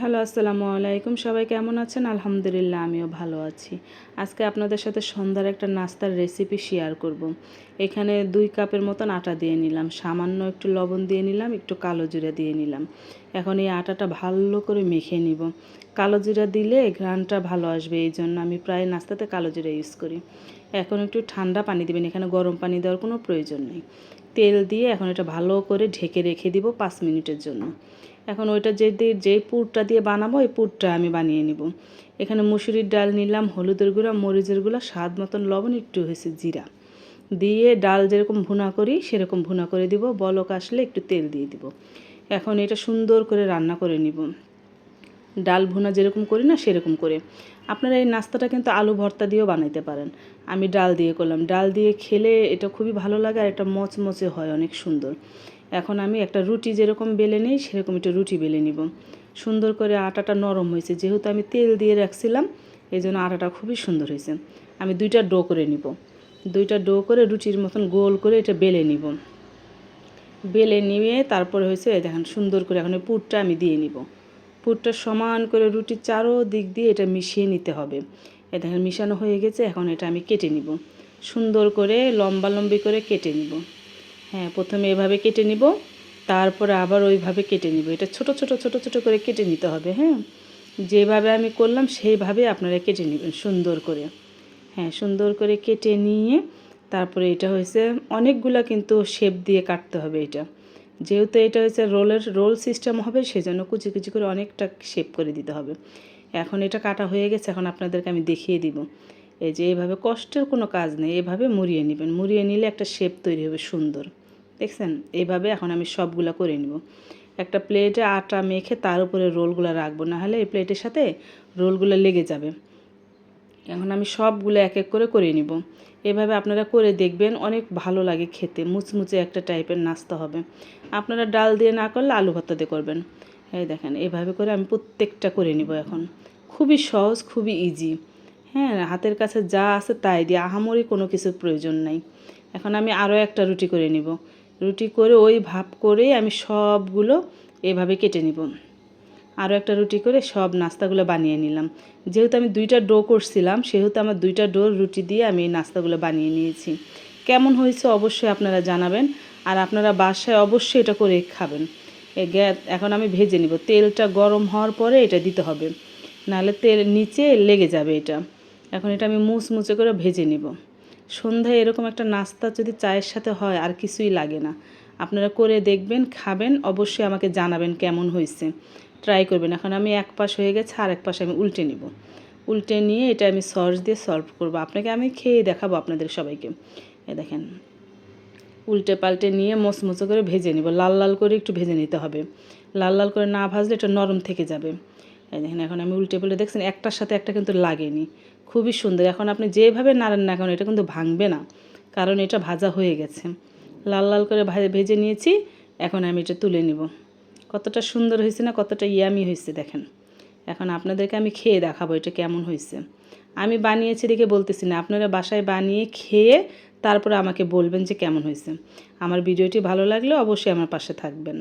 Hello, আসসালামু আলাইকুম। সবাই কেমন আছেন? আলহামদুলিল্লাহ, আমিও ভালো আছি। আজকে আপনাদের সাথে সন্ধ্যার একটা নাস্তার রেসিপি শেয়ার করব। এখানে দুই কাপের মতন আটা দিয়ে নিলাম। সামান্য একটু লবণ দিয়ে নিলাম, একটু কালো জিরা দিয়ে নিলাম। এখন এই আটাটা ভালো করে মেখে নিব। কালো জিরা দিলে ঘ্রাণটা ভালো আসবে, এই জন্য আমি প্রায় নাস্তাতে কালো জিরা ইউজ করি। এখন একটু ঠান্ডা পানি দিবেন, এখানে গরম পানি দেওয়ার কোনো প্রয়োজন নেই। তেল দিয়ে এখন এটা ভালো করে ঢেকে রেখে দিব পাঁচ মিনিটের জন্য। এখন ওইটা যে দিয়ে, যে পুরটা দিয়ে বানাবো ওই পুরটা আমি বানিয়ে নিব। এখানে মুসুরির ডাল নিলাম, হলুদের গুঁড়া, মরিচের গুঁড়া, স্বাদ মতন লবণ, একটু হয়েছে জিরা। দিয়ে ডাল যেরকম ভুনা করি, সেরকম ভুনা করে দিব, বলক আসলে একটু তেল দিয়ে দিব। এখন এটা সুন্দর করে রান্না করে নিব। ডাল ভুনা যেরকম করি না, সেরকম করে। আপনারা এই নাস্তাটা কিন্তু আলু ভর্তা দিয়েও বানাইতে পারেন। আমি ডাল দিয়ে করলাম। ডাল দিয়ে খেলে এটা খুবই ভালো লাগে আর এটা মচমচে হয়, অনেক সুন্দর। এখন আমি একটা রুটি যেরকম বেলে নিই, সেরকম একটা রুটি বেলে নিব। সুন্দর করে আটাটা নরম হয়েছে। যেহেতু আমি তেল দিয়ে রাখছিলাম এই জন্য আটাটা খুবই সুন্দর হয়েছে। আমি দুইটা ডো করে নিব। দুইটা ডো করে রুটির মতন গোল করে এটা বেলে নিব। বেলে নিয়ে তারপরে হয়েছে, দেখেন সুন্দর করে এখন পুরটা আমি দিয়ে নিব। পুরটা সমান করে রুটির চারো দিক দিয়ে এটা মিশিয়ে নিতে হবে। এ দেখেন মিশানো হয়ে গেছে, এখন এটা আমি কেটে নিব। সুন্দর করে লম্বা লম্বি করে কেটে নিব। হ্যাঁ প্রথমে এভাবে কেটে নিব, তারপরে আবার ওইভাবে কেটে নিব। এটা ছোট ছোট ছোট ছোট করে কেটে নিতে হবে হ্যাঁ? যেভাবে আমি করলাম সেইভাবে আপনারা কেটে নেবেন সুন্দর করে। হ্যাঁ সুন্দর করে কেটে নিয়ে তারপরে এটা হয়েছে, অনেকগুলা কিন্তু শেপ দিয়ে কাটতে হবে এটা। যেহেতু এটা হচ্ছে রোলের, রোল সিস্টেম হবে, সেজন্য কুচি কুচি করে অনেকটা শেপ করে দিতে হবে। এখন এটা কাটা হয়ে গেছে, এখন আপনাদেরকে আমি দেখিয়ে দিব। এই যে এইভাবে কষ্টের কোনো কাজ নেই, এভাবে মুড়িয়ে নেবেন। মুড়িয়ে নিলে একটা শেপ তৈরি হবে সুন্দর। দেখছেন? এইভাবে এখন আমি সবগুলো করে নিব। একটা প্লেটে আটা মেখে তার উপরে রোলগুলো রাখব নাহলে এই প্লেটের সাথে রোলগুলো লেগে যাবে। এখন আমি সবগুলো এক এক করে করে নিব। এভাবে আপনারা করে দেখবেন, অনেক ভালো লাগে খেতে। মুচমুচে একটা টাইপের নাস্তা হবে। আপনারা ডাল দিয়ে না করলে আলু ভর্তা দিয়ে করবেন। এই দেখেন, এভাবে করে আমি প্রত্যেকটা করে নিব এখন। খুবই সহজ, খুবই ইজি হ্যাঁ হাতের কাছে যা আছে তাই দিয়ে, আহামরি কোনো কিছুর প্রয়োজন নাই। এখন আমি আরও একটা রুটি করে নিব। রুটি করে ওই ভাব করেই আমি সবগুলো এভাবে কেটে নিব। আরও একটা রুটি করে সব নাস্তাগুলো বানিয়ে নিলাম। যেহেতু আমি দুইটা ডো করছিলাম, সেহেতু আমার দুইটা ডোর রুটি দিয়ে আমি এই নাস্তাগুলো বানিয়ে নিয়েছি। কেমন হয়েছে অবশ্যই আপনারা জানাবেন, আর আপনারা বাসায় অবশ্যই এটা করে খাবেন। গ্যাস এখন আমি ভেজে নিব। তেলটা গরম হওয়ার পরে এটা দিতে হবে। নাহলে তেল নিচে লেগে যাবে এটা। এখন এটা আমি মুচমুচে করে ভেজে নিব। সন্ধ্যায় এরকম একটা নাস্তা যদি চায়ের সাথে হয়, আর কিছুই লাগে না। আপনারা করে দেখবেন, খাবেন, অবশ্যই আমাকে জানাবেন কেমন হয়েছে। ট্রাই করবেন। এখন আমি এক পাশ হয়ে গেছে আর এক পাশে আমি উল্টে নিব। উল্টে নিয়ে এটা আমি সস দিয়ে সলভ করব। আপনাকে আমি খেয়ে দেখাবো আপনাদের সবাইকে। এ দেখেন, উল্টে পাল্টে নিয়ে মচমচো করে ভেজে নিব। লাল লাল করে একটু ভেজে নিতে হবে। লাল লাল করে না ভাজলে এটা নরম থেকে যাবে। এই দেখেন, এখন আমি উল্টে পাল্টে দেখছেন, একটার সাথে একটা কিন্তু লাগেনি। খুবই সুন্দর। এখন আপনি যেভাবে নাড়েন না এখন এটা কিন্তু ভাঙবে না, কারণ এটা ভাজা হয়ে গেছে। লাল লাল করে ভেজে নিয়েছি, এখন আমি এটা তুলে নিব। কতটা সুন্দর হয়েছে না কতটা ইয়ামি হয়েছে দেখেন। এখন আপনাদেরকে আমি খেয়ে দেখাবো এটা কেমন হয়েছে। আমি বানিয়েছি দেখে বলতেছি না, আপনারা বাসায় বানিয়ে খেয়ে তারপরে আমাকে বলবেন যে কেমন হয়েছে। আমার ভিডিওটি ভালো লাগলে অবশ্যই আমার পাশে থাকবেন।